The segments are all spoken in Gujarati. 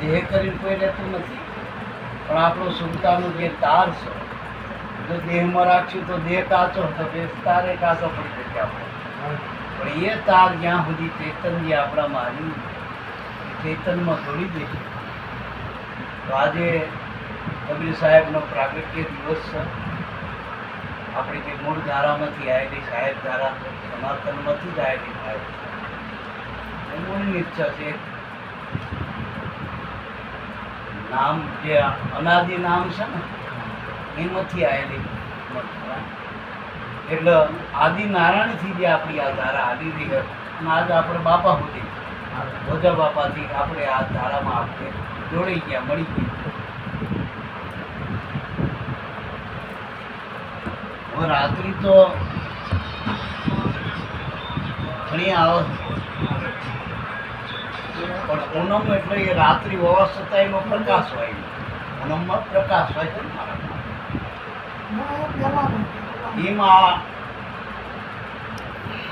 દેહ કરીને કોઈ રહેતું નથી. પણ આપણો સુલતાનો જે તાર છે, જો દેહમાં રાખશું તો દેહ કાચો હતો દેહ તારે કાચો પડી જશે આપણે. પણ એ તાર જ્યાં સુધી ચેતન જે આપણામાં આવ્યું ચેતનમાં જોડી દે તો આજે કબીર સાહેબનો પ્રાગટ્ય દિવસ છે. આપણી જે મૂળ ધારામાંથી આવેલી સાહેબ ધારા સનાતનમાંથી જ આવેલી સાહેબ એનું ઈચ્છા છે નામ જે અનાદિ નામ છે ને, એમાંથી આવેલી એટલે આદિ નારાયણથી જે આપણી આ ધારા આવી રહી અને આજ આપણે બાપા સુધી, ભોજા બાપાથી આપણે આ ધારામાં આપણે જોડાઈ ગયા, મળી ગયા. રાત્રિ તો ઘણી આવે પણ પૂનમ એટલે એ રાત્રિ હોવા છતાં એનો પ્રકાશ હોય. પૂનમમાં પ્રકાશ હોય છે એમાં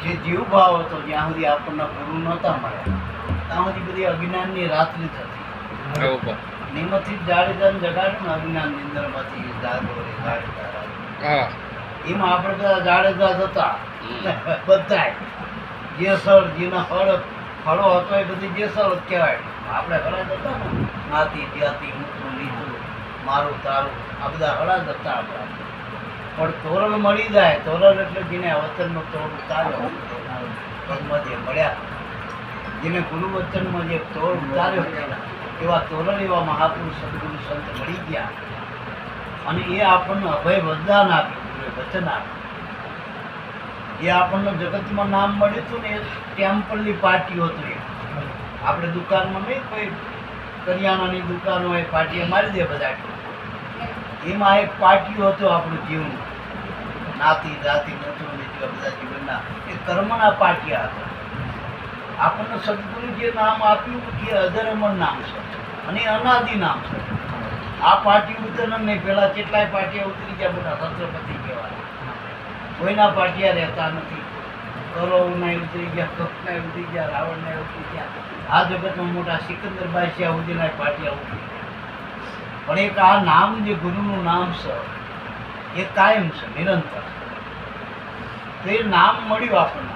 જે જીવભાવ હતો જ્યાં સુધી આપણને ગુરુ નહોતા મળ્યા. ત્યાં સુધી બધી અજ્ઞાનની રાત્રિ થતી. નિમથી જાડેજાને જગાડ્યું ને અજ્ઞાનની અંદરમાંથી જાગો જાડેજા એમાં આપણે બધા જાડેજા હતા. જે જેસર જેના હળ હળો હતો એ બધી જેસર જ કહેવાય. આપણે હળદ હતા ને નાતી જ્ઞાતિ ઊંચું નીચું મારું તારું, આ બધા હળદ હતા આપણા. પણ તોરણ મળી જાય, તોરણ એટલે જેને વચનનો તોરણ ઉતાર્યો પદમાં જે મળ્યા. જેને ગુરુ વચનમાં જે તોરણ ઉતાર્યો એવા તોરણ એવા મહાપુરુષ, સદગુરુ, સંત મળી ગયા. અને એ આપણને અભય વરદાન આપ્યું વચન આપ્યું. એ આપણને જગતમાં નામ મળ્યું હતું ને એ ટેમ્પલની પાર્ટીઓ હતું આપણે દુકાનમાં નહીં કોઈ કરિયાણાની દુકાન હોય પાર્ટીએ મારી દે બધા. એમાં એક પાર્ટીઓ હતો આપણું જીવન. નાતી, જાતિ નતું નીચું બધા જીવનના. એ કર્મના પાટિયા હતા. આપણને સદગુરુ જે નામ આપ્યું એ અધરમણ નામ છે અને અનાદિ નામ છે. આ પાર્ટી ઉતરણ નહીં પેલા કેટલાય પાર્ટીઓ ઉતરી ગયા, બધા છત્રપતિ કહેવાય કોઈના પાટિયા રહેતા નથી. કૌરવના ઉતરી ગયા કપના ઉતરી ગયા રાવણના ઉતરી ગયા. આ જગતમાં મોટા સિકંદર બાદશાહ સુધીના પાટિયા ઉતરી પણ એક આ નામ જે ગુરુનું નામ છે, એ કાયમ છે, નિરંતર તો એ નામ મળ્યું આપણને.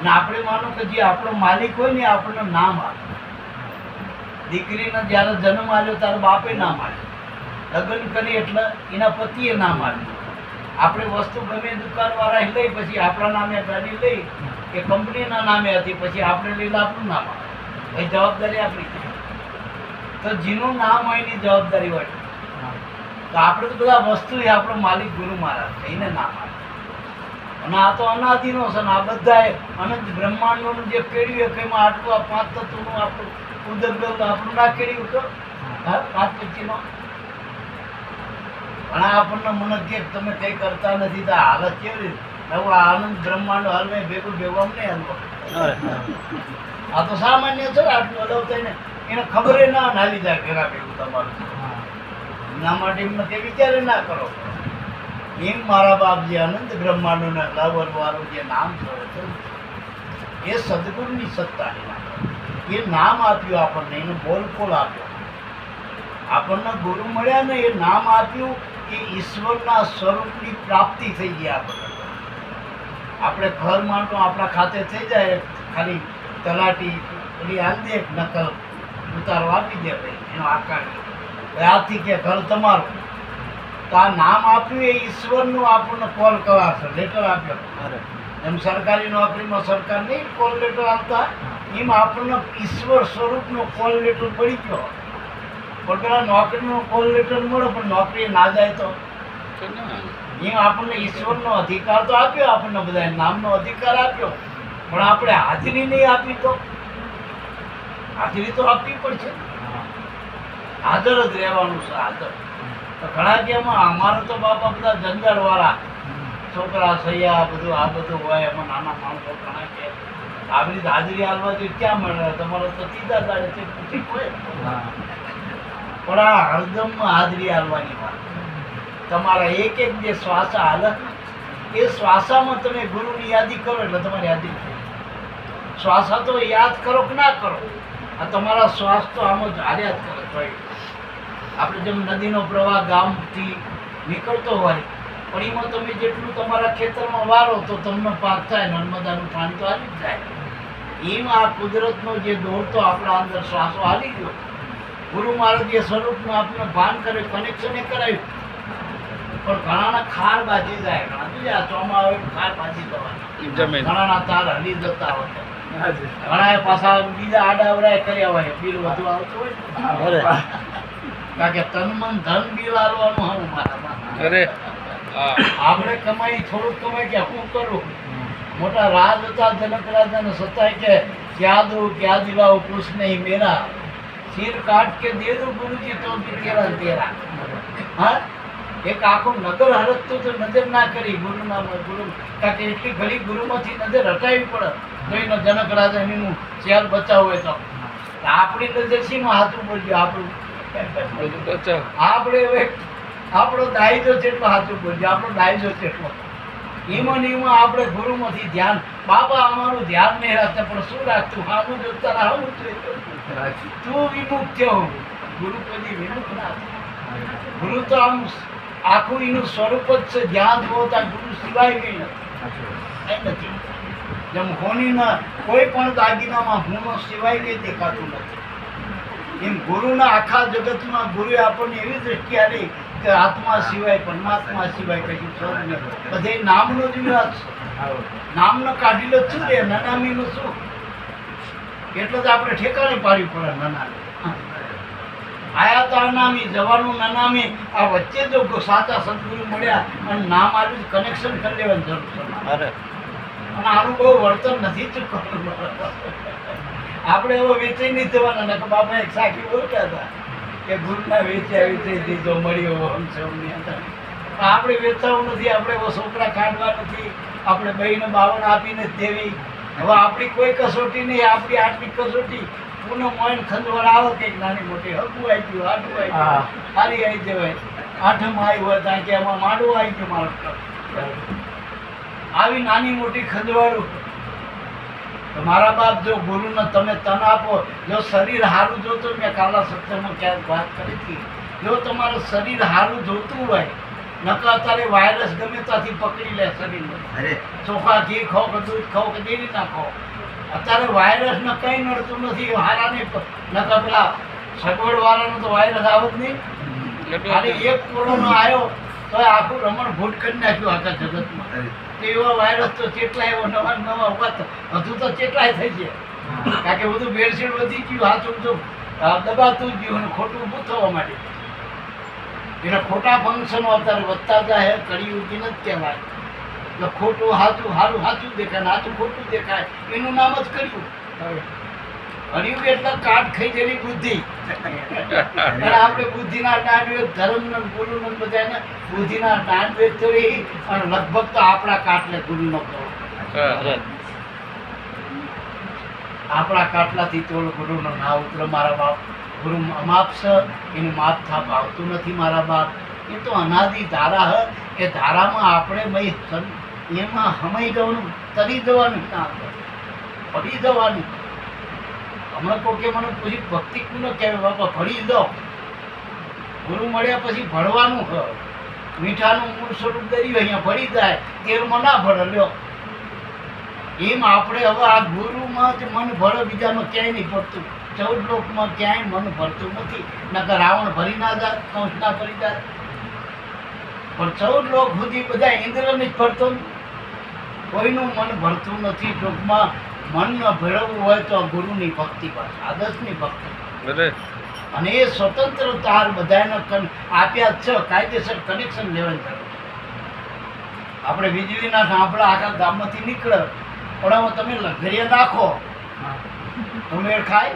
અને આપણે માનો કે જે આપણો માલિક હોય ને આપણને નામ આપે. દીકરીને જ્યારે જન્મ આવ્યો ત્યારે બાપે નામ આપ્યું. લગ્ન કરી એટલે એના પતિએ નામ આપ્યું. આપણે વસ્તુ ગમે દુકાનવાળા લઈ, પછી આપણા નામે ગાડી લઈ, કે કંપનીના નામે હતી, પછી આપણે લઈને આપણું નામ. ભાઈ જવાબદારી આપણી તો જેનું નામ હોય એની જવાબદારી હોય. તો આપણે તો બધા વસ્તુ એ આપણો માલિક ગુરુ મહારાજ છે, એને નામ આપે. અને આ તો અનાદિનો છે ને આ બધાએ અનંત બ્રહ્માંડોનું જે કેળ્યું કે એમાં આટલું આ પાંચ તત્વનું આપણું ઉદરગલ આપણું ના કેળ્યું તો પાંચ પચીનો ઘણા આપણને મને કે તમે કંઈ કરતા નથી તો હાલત કેવી રીતે? આનંદ બ્રહ્માંડ હાલમાં ભેગું ભેગું અમને હાલવો આ તો સામાન્ય છે ને આટલું અલગ ને એને ખબર ના નાલી જાય ઘેરા ભેગું તમારું. એના માટે એમને તે વિચારે ના કરો. એમ મારા બાપ જે અનંત બ્રહ્માંડોના લવર વાળું જે નામ છે એ સદગુરુની સત્તાની નામ એ નામ આપ્યું આપણને એનો બોલકોલ આપ્યો. આપણને ગુરુ મળ્યા ને એ નામ આપ્યું એ ઈશ્વરના સ્વરૂપની પ્રાપ્તિ થઈ ગઈ આપણને આપણે ઘર માટો આપણા ખાતે થઈ જાય ખાલી તલાટી પેલી હાલ દે નકલ ઉતારો આપી દે ભાઈ એનો આકાર. આથી કે ઘર તમારું. તો આ નામ આપ્યું એ ઈશ્વરનું આપણને કોલ કરાશે લેટર આપ્યો. એમ સરકારી નોકરીમાં સરકાર નહીં કોલ લેટર આપતા. એમ આપણને ઈશ્વર સ્વરૂપનો કોલ લેટર પડી ગયો. પણ પેલા નોકરીનો કોલ લેટર મળે પણ નોકરી ના જાય તો? એમ આપણને ઈશ્વરનો અધિકાર તો આપ્યો આપણને બધા નામનો અધિકાર આપ્યો. પણ આપણે હાજરી નહીં આપી તો? હાજરી તો આપવી પડશે. હાજર જ રહેવાનું છે હાજર. તો ઘણા કેમાં અમારે તો બાપા બધા જંગલવાળા છોકરા સૈયા બધું આ બધું હોય એમાં નાના માણસો ઘણા કે આવી રીતે હાજરી હાલવા જોઈએ ક્યાં મળે? તમારો તો સીધા દાડે પૂછી હોય. પણ આ હરદમમાં હાજરી હાલવાની વાત. તમારા એક એક જે શ્વાસા હાલે, એ શ્વાસામાં તમે ગુરુની યાદી કરો એટલે તમારી યાદી થઈ શ્વાસા તો યાદ કરો કે ના કરો? આ તમારા શ્વાસ તો આમ જ હાલ્યા જ કરે આપણે જેમ નદીનો પ્રવાહ ગામથી નીકળતો હોય, પણ એમાં તમે જેટલું તમારા ખેતરમાં વારો તો તમને પાક થાય, નર્મદાનું પાણી તો હાલી જ જાય. એમાં આ કુદરતનો જે દોર તો આપણા અંદર શ્વાસો હાલી ગયો. ગુરુ મહારાજે સ્વરૂપનું આપને ભાન કરે કનેક્શન એ કરાયું. પણ ઘણાના ખાર બાજી જાય. ઘણા ચોમા આવે ખાર બાજી જવાના. જમીન ઘણાના તાર હલી જતા હોય. ઘણા પાછા બીજા આડાવડા કર્યા હોય. બિલ વધુ આવતું હોય કારણ કે તન મન ધન બિલ આલવાનું હું મારા અરે આપણે કમાઈ થોડુંક કમાઈ કે હું કરું મોટા રાજ હતા જનક રાજાને સતાય કે ક્યાં દઉં ક્યાં દિલાવું કૃષ્ણ નહીં મેરા સિર કાટ કે દે દો ગુરુજી તો ભી તેરા ને તેરા. હા? એક આખું નગર હરકતું તો નજર ના કરી ગુરુના ગુરુ. કારણ કે એટલી ઘડી ગુરુમાંથી નજર હટાવી પડે. જોઈને જનક રાજા એનું શેર બચાવ હોય તો આપણી નજર શીમાં હાથું બોલજો આપણું. આપણે હવે આપણો દાયજો જેટલો હાથું બોલ્યો આપણો દાયજો જેટલો એમાં ને એમાં આપણે ગુરુમાંથી ધ્યાન બાબા અમારું ધ્યાન નહીં રાખતા પણ શું રાખતું? હાનું જોતા રાહું તું વિમુખ થયો? ગુરુ કદી વિમુખ ના ગુરુ તો આમ આખું એનું સ્વરૂપ જ છે જ્યાં જુઓ ત્યાં ગુરુ સિવાય કંઈ નથી. નથી. જેમ હોનીના કોઈ પણ દાગીનામાં હુંનો સિવાય કંઈ દેખાતું નથી. એમ ગુરુના આખા જગતમાં ગુરુએ આપણને એવી દ્રષ્ટિ આપી કે આત્મા સિવાય પરમાત્મા સિવાય કશું જ નહીં. બધે નામનો જ વિરાજ છે. નામનો કાઢેલો શું રે નનામીનું શું એટલે જ આપણે ઠેકાણે પાડવી પડે નનામી આયા તો નામી જવાનું નનામી આ વચ્ચે જો સાચા સદગુરુ મળ્યા અને નામ આવ્યું કનેક્શન કરી લેવાની જરૂર છે. અને આનું બહુ વર્તન નથી ચૂકવાનું આપણે એવો વેચી નહીં થવાના બાપા એક સાખી બોલતા હતા. કે ગુરુના વેચ્યા વેચાઈ દીધો મળ્યો આમની અંદર આપણે વેચાવું નથી આપણે છોકરા કાઢવા નથી. આપણે બહીને બાવન આપીને દેવી. હવે આપણી કોઈ કસોટી નહીં આપણી આટલી કસોટી. પૂનો મોઈન ખંજવાળ આવે કે નાની મોટી હકુ આવી ગયું આટલું આવી ગયું. ખાલી આવી જવાય. આઠમ આવી હોય ત્યાં કે એમાં માંડવું આવી ગયું મારું આવી નાની મોટી ખંજવાળું મારા બાપ જો ગુરુને તમે તન આપો જો શરીર હારું જોતું મેં કાલા સત્યમાં ક્યાંક વાત કરી હતી. જો તમારું શરીર સારું જોતું હોય નકર અત્યારે વાયરસ ગમે ત્યાંથી પકડી લે શરીરને. ચોખા ઘી ખાઓ કે દૂધ ખાઓ કે દેરી ના ખાઓ. અત્યારે વાયરસ ને કંઈ નડતું નથી હારા નહીં નકર પેલા સગવડ વાળાનો તો વાયરસ આવો જ નહીં. ખાલી એક કોરોનો આવ્યો તો આખું રમણ ભૂટ કરી નાખ્યું આખા જગતમાં. એવા વાયરસ તો કેટલાય એવો નવા નવા ઊભા હજુ તો કેટલાય થઈ ગયા. કારણ કે બધું ભેળસેળ વધી ગયું હાચું તો દબાતું ગયું અને ખોટું ઊભું થવા માંડ્યું. એટલે ખોટા ફંક્શનો અત્યારે વધતા જાય કળિયુગી નથી કહેવાય. એટલે ખોટું હાચું સારું સાચું દેખાય હાચું ખોટું દેખાય. એનું નામ જ કર્યું. કળિયુગ એટલે કાટ ખાઈ ગયેલી બુદ્ધિ અને આપણે બુદ્ધિના દાંડ ધર્મ ગુરુ ને બધાને બુદ્ધિના દાંડ વેચતો રહી લગભગ તો આપણા કાટલે ગુરુનો કહો હા. આપણા કાટલાથી તોલ ગુરુનો ના ઉતરે મારા બાપ, ગુરુ માપ છે, એનું માપ થાપ આવતું નથી મારા બાપ એ તો અનાદિ ધારા હ, એ ધારામાં આપણે ભાઈ એમાં હમાઈ જવાનું, તરી જવાનું કામ. પડી જવાનું હમણાં કોકે મને પછી ભક્તિ કોને કહેવાય? બાપા ભળી દો. ગુરુ મળ્યા પછી ભળવાનું હ. મીઠાનું મૂળ સ્વરૂપ દરી અહીંયા ભળી જાય, તેલમાં ના ભળે લ્યો. એમ આપણે હવે આ ગુરુમાં જ મન ભળે બીજામાં ક્યાંય નહીં ભરતું. ચૌદ લોકમાં ક્યાંય મન ભરતું નથી. નકર રાવણ ભરી ના જાય, કંસ ના ભરી જાય. પણ ચૌદ લોક સુધી બધા ઇન્દ્રને જ ભરતો. કોઈનું મન ભરતું નથી. ટૂંકમાં મન ન ભેળવવું હોય તો ગુરુની ભક્તિ બસ આદર્શની ભક્તિ. અને એ સ્વતંત્ર તાર બધાને આપ્યા જ છે કાયદેસર કનેક્શન લેવાની જરૂર આપણે વીજળીના સાંભળા આખા ગામમાંથી નીકળે પણ હવે તમે લંગરિયા નાખો. તો મેળ ખાય.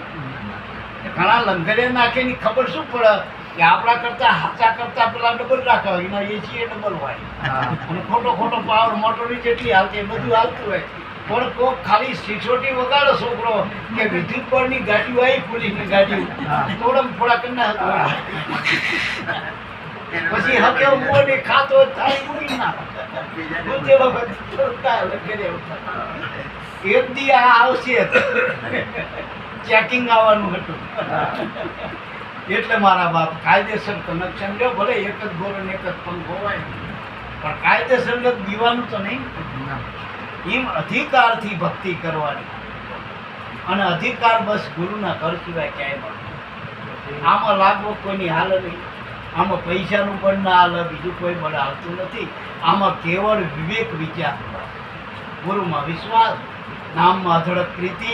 ઘણા લંગરિયા નાખે એની ખબર શું પડે? કે આપણા કરતા હાચા કરતા પેલા ડબલ રાખે એના એસી એ ડબલ હોય. અને ખોટો ખોટો પાવર મોટરની જેટલી હાલતી એ બધું હાલતું હોય. પણ કોક ખાલી સિસોટી વગાડો છોકરો કે વિદ્યુત ગાડી ગાડીઓ આવી પોલીસની ગાડીઓ થોડા થોડા કરી પછી હકે ઊભો ખાતો થાય મૂકી ના. લંગરે ઉઠાય. એક દી આ આવશે. ચેકિંગ આવવાનું હતું. એટલે મારા બાપ કાયદેસર કનેક્શન લ્યો ભલે એક જ ગોળ એક જ પંખ હોય. પણ કાયદેસર દીવાનું તો નહીં. એમ અધિકારથી ભક્તિ કરવાની. અને અધિકાર બસ ગુરુના ઘર સિવાય ક્યાંય મળતો આમાં લાગવો કોઈની હાલ નહીં. આમાં પૈસાનું પણ ના હાલે બીજું કોઈ બળ હાલતું નથી. આમાં કેવળ વિવેક વિચાર ગુરુમાં વિશ્વાસ નામમાં અધડક પ્રીતિ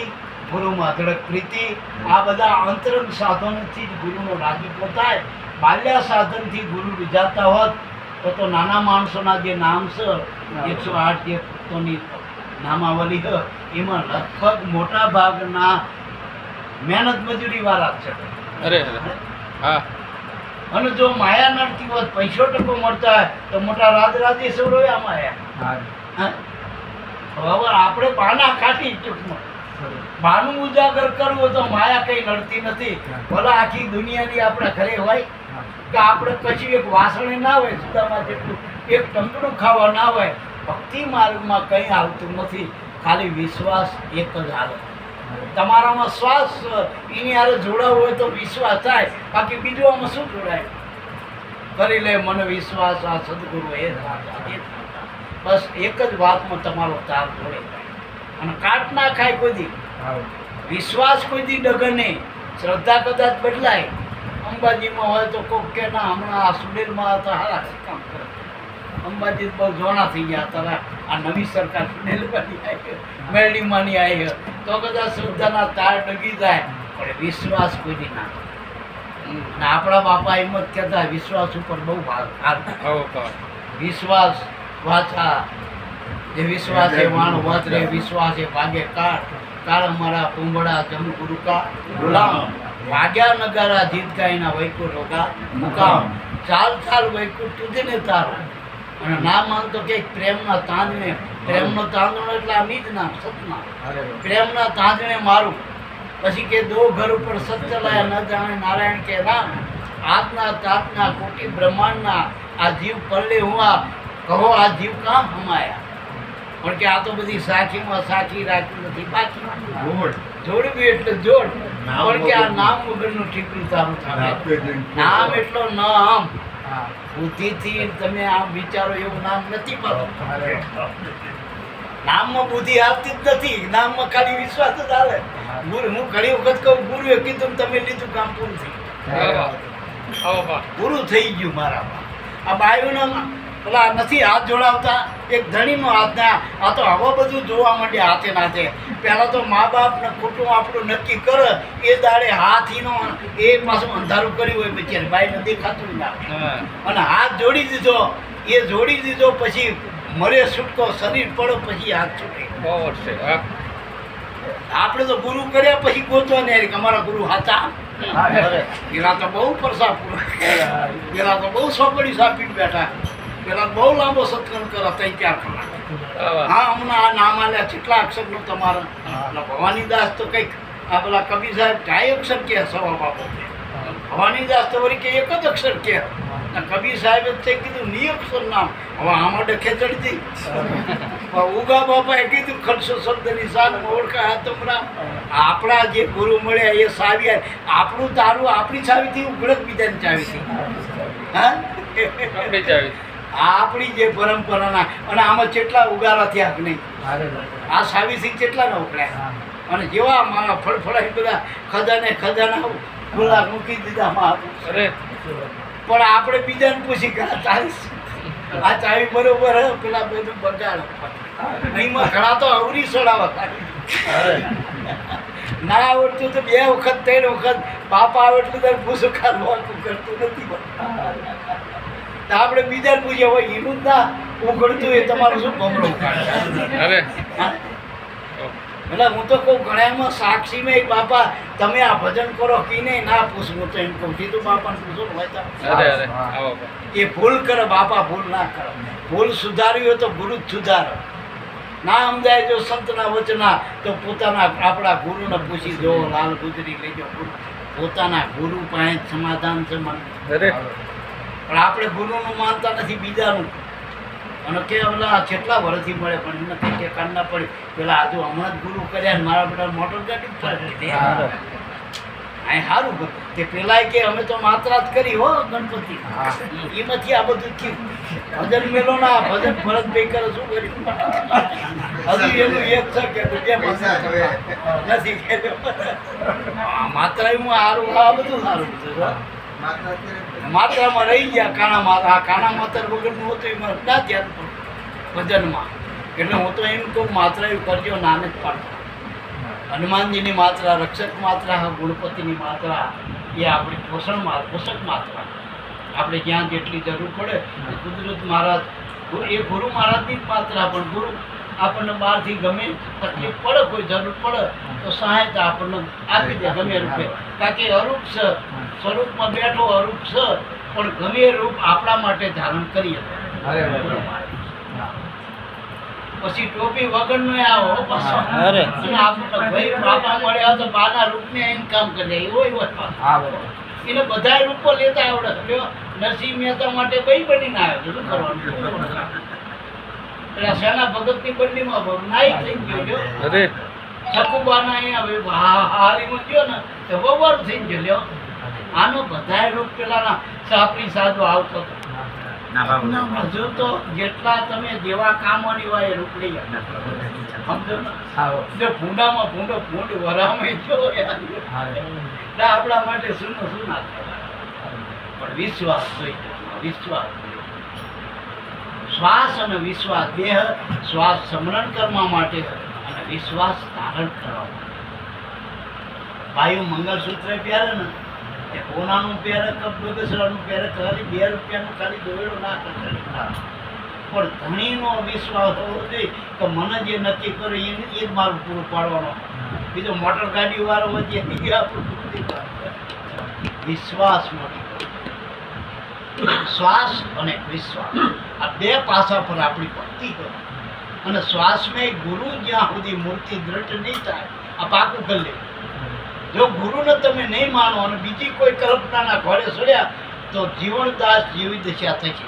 ગુરુમાં અધડક પ્રીતિ. આ બધા અંતરંગ સાધનોથી જ ગુરુનો રાજીપો થાય બાલ્યા સાધનથી ગુરુ રીઝાતા હોત તો તો નાના માણસોના જે નામ છે એકસો આઠ જે ભક્તોની નામાવલી છે એમાં લગભગ મોટા ભાગના મહેનત મજૂરી વાળા છે. અરે હા. અને જો માયા નડતી હોત પૈસો ટકો મળતા હોય તો મોટા રાજ રાજેશ્વરો આમાં આ માયા હવે આપણે પાના કાઢી ટૂંકમાં બાનું ઉજાગર કરવું તો માયા કઈ નડતી નથી. ભલે આખી દુનિયાની આપણે ઘરે હોય કે આપણે કશું એક વાસણે ના હોય સુદામાં જેટલું એક ટંકણું ખાવા ના હોય ભક્તિ માર્ગમાં કંઈ આવતું નથી. ખાલી વિશ્વાસ એક જ હાલે તમારામાં શ્વાસ એની હારે જોડાવું હોય તો વિશ્વાસ થાય. બાકી બીજું આમાં શું જોડાય? કરી લે મને વિશ્વાસ આ સદગુરુ એ બસ એક જ વાતમાં તમારો તાર જોડે અને કાટ ના ખાય કોઈ દી. વિશ્વાસ કોઈ દી ડગે નહીં. શ્રદ્ધા કદાચ બદલાય. અંબાજીમાં હોય તો કોક કે ના હમણાં આ સુડેલમાં તો હારા કામ અંબાજી બહુ જોણા થઈ ગયા તારા આ નવી સરકાર સુડેલમાંની આવી મેરડીમાંની આવી તો બધા શ્રદ્ધાના તાર ડગી જાય પણ વિશ્વાસ કોઈ ના આપણા બાપા એમ જ કહેતા વિશ્વાસ ઉપર બહુ ભાર વિશ્વાસ વાચા જે વિશ્વાસ એ વાણ વાતરે વિશ્વાસ એ ભાગે કાળ. કાળ મારા કુંભળા જમ ગુરુકા. ગુલામ. વાગ્યા નગારા જીત ગાયના વૈકુર રોગા. મુકામ. ચાલ ચાલ વૈકુર તુજે ને તારો. અને ના માનતો કે પ્રેમના તાંજણે પ્રેમનો તાંજણો એટલે આ નીજ નામ સતના પ્રેમના તાંજણે મારું. પછી કે દો ઘર ઉપર લાયા ન જાણે નારાયણ કે રામ. આત્મા તાતના કોટી બ્રહ્માંડના આ જીવ પલ્લે હું આ કહો આ જીવ કામ હમાયા. પણ કે આ તો બધી સાખીમાં સાખી રાખી નથી બાકી જોડવી એટલે જોડ. પણ કે આ નામ વગરનું ઠીકરું તારું નામ એટલો નામ. બુદ્ધિથી તમે આમ વિચારો એવું નામ નથી પડો. નામમાં બુદ્ધિ આવતી જ નથી. નામમાં ખાલી વિશ્વાસ જ આવે. ગુરુ હું ઘણી વખત કહું ગુરુએ કીધું તમે લીધું કામ પૂરું થઈ પૂરું થઈ ગયું મારામાં. આ બાયુના પેલા નથી હાથ જોડાવતા એક ધણીનો ના આ તો હવે બધું જોવા માંડે હાથે નાથે. પહેલાં તો મા બાપને કુટુંબ આપણું નક્કી કરે એ દાડે હાથીનો એ પાછું અંધારું કર્યું હોય પછી ભાઈ નથી ખાતું ના અને હાથ જોડી દીધો એ જોડી દીધો પછી મરે છૂટકો શરીર પડો પછી હાથ છૂટે. આપણે તો ગુરુ કર્યા પછી ગોતવા ને અમારા ગુરુ હાચા? એના તો બહુ પરસા પૂરો. પેલા તો બહુ સોપડી સાપીને બેઠા. પેલા બહુ લાંબો સત્સંગ કરો ત્રણ ચાર કલાક હા હમણાં આ નામ આલ્યા કેટલા અક્ષરનું તમારા? ભવાનીદાસ તો કંઈક આ પેલા કબીર સાહેબ ઢાઈ અક્ષર કે સવા બાપો. ભવાનીદાસ તો વળી કે એક જ અક્ષર કે કબીર સાહેબે તે કીધું ની અક્ષર નામ. હવે આમાં ડખે પણ ઉગા બાપાએ કીધું ખર્ચો શબ્દની ઓળખા ઓળખાય તમરા. આપણા જે ગુરુ મળ્યા એ સાવી આપણું તારું આપણી ચાવીથી ઉઘડક બીજાની ચાવીથી. હા. ચાવી આપણી જે પરંપરાના અને આમાં કેટલા ઉગારા થયા કે નહીં? આ સાવીથી કેટલા ના ઉપડ્યા અને જેવા મારા ફળફળાઈ બધા ખજાને ખજાના ખુલ્લા મૂકી દીધા માં પણ આપણે બીજાને પૂછી કે આ ચાલીસ આ ચાવી બરોબર હે પેલા બધું બગાડ. અહીંમાં ઘણા તો અવરી સડાવા ના આવડતું તો બે વખત ત્રણ વખત બાપા આવડતું તો ભૂસુખા ખાવાનું કરતું નથી તો આપણે બીજા પૂજ્યા હોય એનું ના ઉઘડતું એ તમારું શું બમણું અરે. એટલે હું તો કહું ઘણામાં સાક્ષી મેં બાપા તમે આ ભજન કરો કે નહીં ના પૂછ. હું તો એમ કહું સીધું બાપાને પૂછો હોય એ ભૂલ કરે બાપા ભૂલ ના કરો. ભૂલ સુધારવી હોય તો ગુરુ જ સુધારે. ના સમજાય જો સંતના વચના તો પોતાના આપણા ગુરુને પૂછી જો લાલ ગુજરી લેજો પોતાના ગુરુ પાસે સમાધાન છે મન પણ આપણે ગુરુનું માનતા નથી બીજાનું. અને કે ઓલા કેટલા વર્ષથી મળે પણ એમને કંઈ ઠેકાણ ના પડે. પેલા આજુ હમણાં જ ગુરુ કર્યા મારા બધા મોટર ગાડી. અહીં સારું કે પેલા પેલાય કે અમે તો માત્રા જ કરી હો ગણપતિ. હા. એમાંથી આ બધું થયું. ભજન મેલો ના ભજન ભરતભાઈ કરે શું કર્યું? હજુ એનું એક છે કે. નથી માત્ર માત્રા હું સારું આ બધું સારું માત્રામાં રહી ગયા કાણા આ કાણા માત્ર વગરનું હતું, એમાં ના ધ્યાન ભજનમાં. એટલે હું તો એમ કહું માત્ર એ કરજો, નાને જ પાડતો હનુમાનજીની માત્રા, રક્ષક માત્રા ગુણપતિની માત્રા, એ આપણી પોષણ પોષક માત્રા. આપણે જ્યાં જેટલી જરૂર પડે કુદરત મહારાજ, એ ગુરુ મહારાજની જ માત્રા, પણ ગુરુ આપણને બહારથી ગમે તકલીફ પડે કોઈ જરૂર પડે તો સહાયતા આપણને આપી દે ગમે રૂપે. કારણ કે અરૂપ છે સ્વરૂપમાં બેઠો અરૂપ છે પણ ગમે રૂપ આપણા માટે ધારણ કરીએ. પછી ટોપી વગર નો આવો પાછો. અરે. અને આપણને ભાઈ બાપા મળ્યા તો બાના રૂપને એમ કામ કરી દે એવો એવો એને બધા રૂપો લેતા આવડે. નરસિંહ મહેતા માટે કઈ બનીને આવ્યો? શું કરવાનું? સેના ભગતની બંડીમાં નાઈ થઈ ગયો જો અરે. ઠકુબાના અહીંયા હારીમાં ગયો ને તો બબર થઈ ગયો લ્યો. આનો બધાય રૂપ પેલાના સાપરી સાધુ આવતો હતો. હજુ તો જેટલા તમે જેવા કામોની હોય એ રૂપ લઈ સમજો ને? જો ભૂંડામાં ભૂંડો ભૂંડ વરામાં જો યાર. હા. એટલે આપણા માટે શું ને શું ના કહેવાય. પણ વિશ્વાસ જોઈએ વિશ્વાસ જોઈએ. શ્વાસ અને વિશ્વાસ, દેહ શ્વાસ સમરણ કરવા માટે અને વિશ્વાસ ધારણ કરવા માટે. ભાઈઓ મંગળસૂત્ર પહેરે ને એ કોનાનું પહેરે કે બગસરાનું પહેરે, ખાલી બે રૂપિયાનું ખાલી દોયડો ના કરે. પણ ધણીનો વિશ્વાસ હોવો જોઈએ કે મને જે નક્કી કરે એ એ જ મારું પૂરું પાડવાનો. બીજો મોટર ગાડી વાળો વચ્ચે એ આપણું વિશ્વાસ મોટી. શ્વાસ અને વિશ્વાસ આ બે પાસા પર આપણી ભક્તિ કરો. અને શ્વાસમાં ગુરુ જ્યાં સુધી મૂર્તિ દ્રઢ નહીં થાય આ પાકું કરી લેવું જો ગુરુને તમે નહીં માનો અને બીજી કોઈ કલ્પનાના ઘોડે ચડ્યા તો જીવનદાસ જેવી દશા થશે.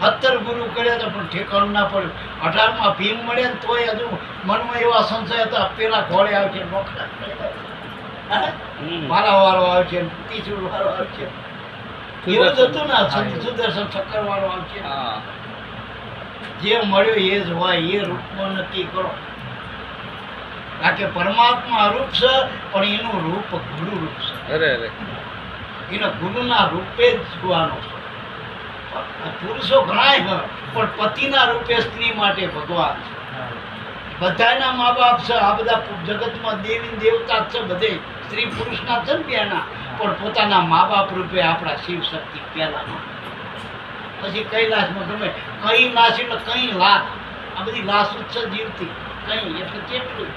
સત્તર ગુરુ કર્યા તો પણ ઠેકાણું ના પડ્યું. અઢારમાં ભીમ મળ્યા ને તોય હજુ મનમાં એવા સંશય હતા પેલા ઘોડે આવશે નોખા મારા વાળો આવશે પીછું વારો આવશે. એવું જ હતું ને સુદર્શન ચક્કર આવશે જે મળ્યો એ જ હોય એ રૂપમાં નક્કી કરો. કારણ કે પરમાત્મા રૂપ છે પણ એનું રૂપ ગુરુ રૂપ છે. અરે અરે. એના ગુરુના રૂપે જ જોવાનો છે પુરુષો ઘણા પણ પતિના રૂપે સ્ત્રી માટે ભગવાન છે. બધાના મા બાપ છે આ બધા જગતમાં દેવી દેવતા છે બધે. સ્ત્રી પુરુષના છે ને પણ પોતાના મા બાપ રૂપે આપણા શિવ શક્તિ પહેલા પછી કૈલાસમાં ગમે કઈ લાશ એટલે કઈ લાખ આ બધી લાશ છે જીવતી કઈ એટલે કેટલું?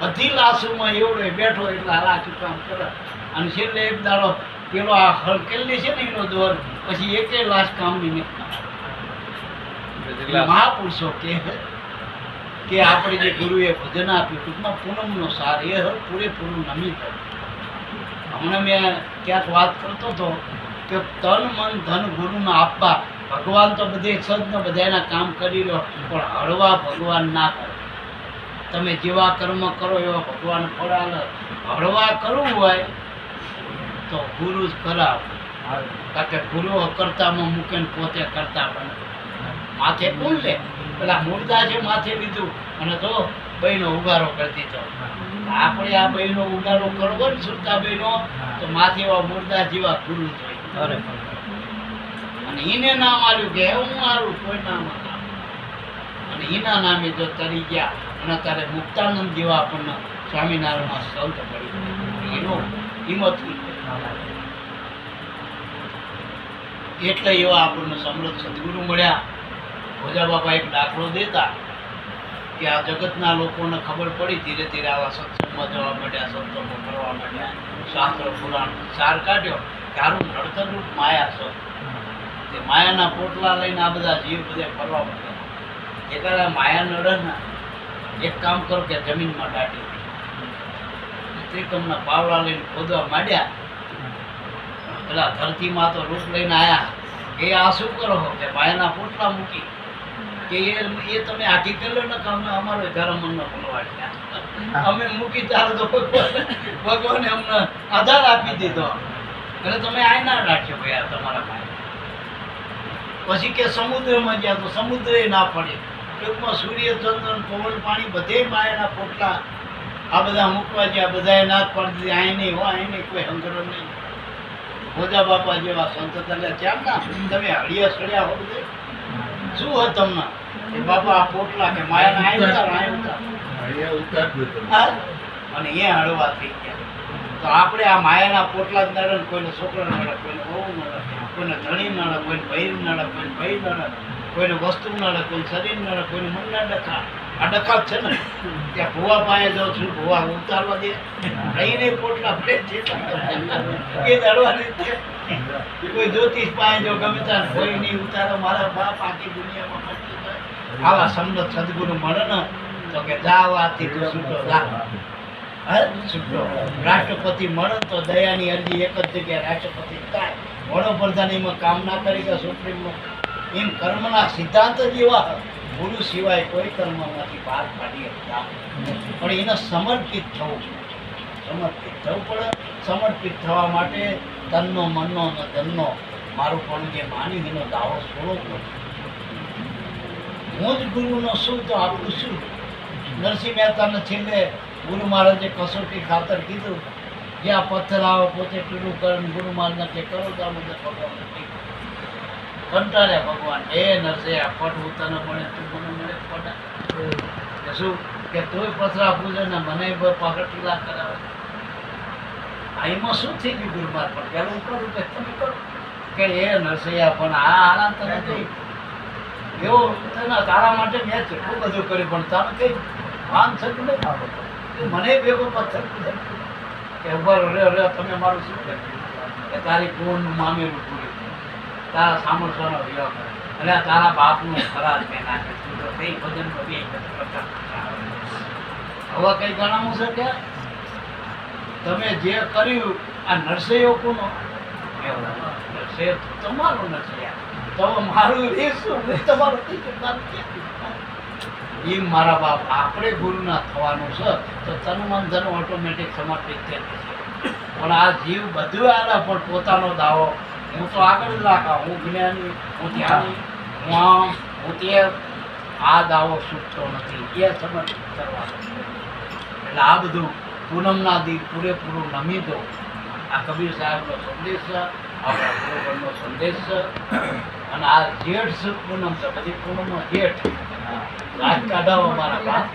બધી લાશોમાં એવડો બેઠો એટલે લાશું કામ કરે. અને છેલ્લે એક દાડો પેલો આ હળકેલી છે ને એનો દોર પછી એકે લાશ કામની નથી. મહાપુરુષો કે કે આપણે જે ગુરુએ ભજન આપ્યું ટૂંકમાં પૂનમનો સાર, એ પૂરેપૂરું નમી થયું હમણાં મેં ક્યાંક વાત કરતો હતો કે તન મન ધન ગુરુને આપવા ભગવાન તો બધે સજ્ઞ બધાના કામ કરી લો પણ હળવા ભગવાન ના કરે. તમે જેવા કર્મ કરો એવા ભગવાન ફળ આલે હળવા કરવું હોય તો ગુરુ જ કરાવ. કારણ કે ગુરુ અકર્તામાં મૂકે ને પોતે કરતા પણ માથે કોણ લે? પેલા મુર્દા છે માથે લીધું અને તો બહેનો ઉગારો કરી દીધો આપણે આ બહેનો ઉગારો કરવો ને સુરતા બહેનો તો માથે એવા મુર્દા જેવા ગુરુ જોઈએ અને એને નામ આવ્યું કે હું મારું કોઈ નામ અને એના નામે જો તરી ગયા અને તારે મુક્તાનંદ જેવા આપણને સ્વામિનારાયણમાં સંત મળી એનો હિંમત એટલે એવા આપણને સમૃદ્ધ સદગુરુ મળ્યા. ભોજા બાપા એક દાખલો દેતા કે આ જગતના લોકોને ખબર પડી ધીરે ધીરે આવા સત્સંગમાં જવા માંડ્યા સત્સંગો કરવા માંડ્યા શાસ્ત્ર, પુરાણ સાર કાઢ્યો તારું નડતરરૂપ માયા છે. તે માયાના પોટલા લઈને આ બધા જીવ બધા ફરવા માંડ્યા એકાદા માયા નડે એક કામ કરો કે જમીનમાં દાટી ત્રિકમના પાવડા લઈને ખોદવા માંડ્યા. પેલા ધરતીમાં તો રૂપ લઈને આવ્યા એ આ શું કરો કે માયાના પોટલા મૂકી. કે એ તમે આખી કરી લો ને કે અમે અમારો ધર્મ મનનો ભૂલવાડ્યા અમે મૂકી ત્યારે તો ભગવાન ભગવાને અમને આધાર આપી દીધો. એટલે તમે આ ના રાખ્યો ભાઈ તમારા ભાઈ. પછી કે સમુદ્રમાં ગયા તો સમુદ્રે ના પડે. ટૂંકમાં સૂર્ય ચંદ્ર પવન પાણી બધે માયાના પોટલા આ બધા મૂકવા ગયા. બધાએ ના જ પાડી દીધી. અહીં નહીં હો આય નહીં કોઈ હંગરો નહીં. મોજા બાપા જેવા સંત એટલે કેમ ના તમે હળિયા સળિયા હોય બધે. શું હોય તમને? કે બાપા આ પોટલા કે માયાના આય ઉતાર આય ઉતાર અહીંયા ઉતારજો અને એ હળવા થઈ ગયા. તો આપણે આ માયાના પોટલા જ નડે ને કોઈને છોકરા નડે કોઈને બહુ નડે કોઈને ધણી નડે કોઈને ભૈર નડે કોઈને ભય નડે કોઈને વસ્તુ નડે કોઈને શરીર નડે કોઈને મન નડે આ ડખા છે ને, ત્યાં ભુવા પાસે જાઉં છું, ભુવા ઉતારવા દે. રહીને પોટલા પડે છે. એ દળવાની છે. કોઈ જ્યોતિષ પાસે જો ગમે ત્યાં કોઈ નહીં ઉતારો, મારા બાપ આખી દુનિયામાં આવા સમૃદ્ધ સદગુરુ મળે ને, તો કે જાવાથી તું છૂટો જા રાષ્ટ્રપતિ મળે તો દયાની અરજી એક જ જગ્યાએ રાષ્ટ્રપતિ થાય. વડોપ્રધાન એમાં કામ ના કરી કે સુપ્રીમમાં. એમ કર્મના સિદ્ધાંત જ એવા ગુરુ સિવાય કોઈ કર્મમાંથી બહાર કાઢી શકતા પણ એને સમર્પિત થવું સમર્પિત થવું પડે. સમર્પિત થવા માટે તનનો મનનો અને ધનનો મારું પણ જે માની એનો દાવો છોડો હું જ ગુરુનો શું તો આપણું શું? નરસિંહ મહેતાને છેલ્લે ગુરુ મહારાજે કસોટી ખાતર કીધું, જ્યાં પથ્થર આવે પોતે પીડું કરે ગુરુ મહારાજને કે કરો તો આ બધે ભગવાન કંટાળ્યા ભગવાન. હે નરસૈયા પટ હું તને મળે તું મને મળે પટ શું કે તોય પથરા પૂજે ને મને પગટીલા કરાવે. આ શું થઈ ગયું ગુરુમાર પણ પેલું કરું કે તમે કરો. કે એ નરસૈયા પણ આ આરામ તને કઈ એવો તને તારા માટે મેં કેટલું બધું કર્યું પણ તારે કઈ ભાન થતું નહીં આવડતું. તું મને ભેગો પથ્થર પૂજે. કે ઊભા રે રે તમે મારું શું કર્યું? કે તારી કોણ મામેરું પૂરી તારા સામરસાનો વિવાહ કરે. આ તારા બાપનું ખરાબ કે નાખે તું તો કઈ ભજન પ્રકાર હવે કઈ જણાવું છે કે તમે જે કર્યું, આ નરસૈયો કોનો? તમારો તો મારું શું તમારું કઈ એ મારા બાપ, આપણે ગુરુના થવાનું છે, તો તન મન ધન ઓટોમેટિક સમર્પિત થઈ જશે. પણ આ જીવ બધું આના પણ પોતાનો દાવો હું તો આગળ જ રાખા હું જ્ઞાની હું ધ્યાની હું આમ હું તે. આ દાવો છૂટતો નથી. એ સમજ કરવાનો એટલે આ બધું પૂનમના દી પૂરેપૂરું નમી દો. આ કબીર સાહેબનો સંદેશ છે આપણા ગુરુગણનો સંદેશ છે. અને આ જેઠ પૂનમ છે. બધી પૂનમનો જેઠ. રાત કાઢાવો મારા બાપ.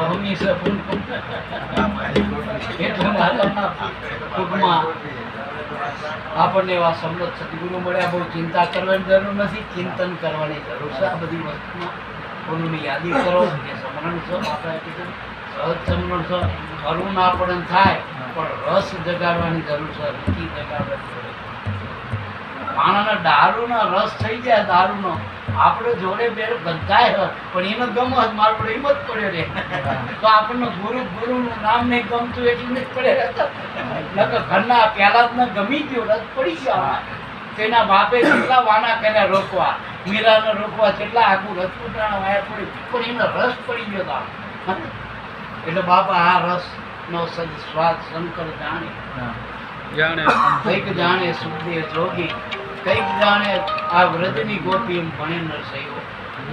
અહમી છે પૂનમ. એટલે મારા ટૂંકમાં આપણને એવા સમૃદ્ધ સદગુરુ મળ્યા, બહુ ચિંતા કરવાની જરૂર નથી, ચિંતન કરવાની જરૂર છે. આ બધી વસ્તુમાં ગુરુની યાદી કરો, કે સમરણ છો આપણે કીધું, સહજ સમરણ છો. કરુણ આપણને થાય, પણ રસ જગાડવાની જરૂર છે, રુચિ જગાડવાની જરૂર છે. માણસને દારૂનો રસ થઈ જાય દારૂનો. આપણે જોડે બે બંધાય પણ એનો ગમો જ મારો પડે એમ જ પડ્યો રે. તો આપણને ગુરુ ગુરુનું નામ નહીં ગમતું એટલે જ પડે. નકર ઘરના પહેલા જ ન ગમી ગયો રસ પડી ગયો તેના બાપે કેટલા વાના કર્યા રોકવા મીરાને રોકવા કેટલા આખું રસપુટાણા વાયા પડી પણ એનો રસ પડી ગયો હતા એટલે બાપા આ રસનો સદ સ્વાદ શંકર જાણે. જાણે. કંઈક જાણે સુખદેવ જોગી. કંઈક જાણે આ વ્રજની ગોપી એમ ભણે નરસૈયો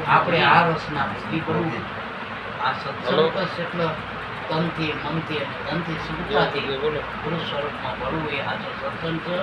આપણે આ રસના ભક્તિ કરવું આ સત્સંગ એટલે તનથી મનથી અને ધનથી સુખતાથી બોલો. ગુરુ સ્વરૂપમાં ભરવું એ આ સત્સંગ છે.